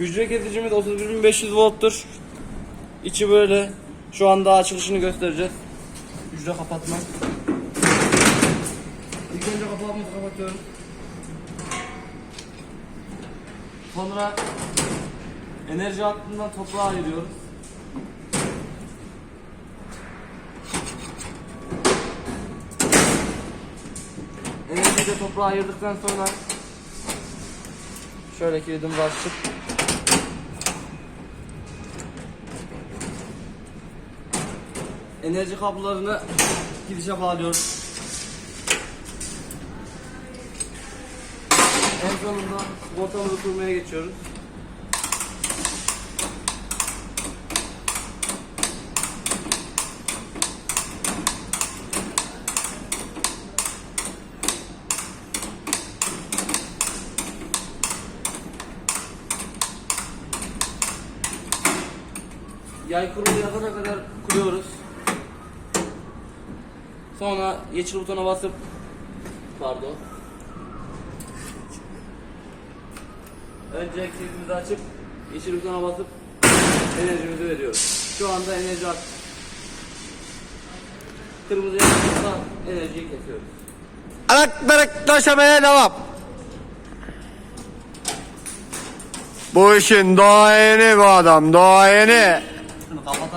Hücre kesicimiz 31500 volttur. İçi böyle. Şu anda açılışını göstereceğiz. Hücre kapatma. İlk önce kapağımızı kapatıyorum. Sonra enerji hattından toprağa ayırıyoruz. Enerjiyi de toprağa ayırdıktan sonra şöyle kilidimizi açtık. Enerji kablolarını gidişe bağlıyoruz. En sonunda sigortamızı kurmaya geçiyoruz. Yay kurulu yapana kadar kuruyoruz. Sonra yeşil butona basıp pardon. Önce kilidimizi açıp yeşil butona basıp enerjimizi veriyoruz. Şu anda enerji at. Kırmızı yanarsa enerjiyi kesiyoruz. Elektrik döşemeye devam. Bu işin doğayeni bu adam doğayeni. Bộ.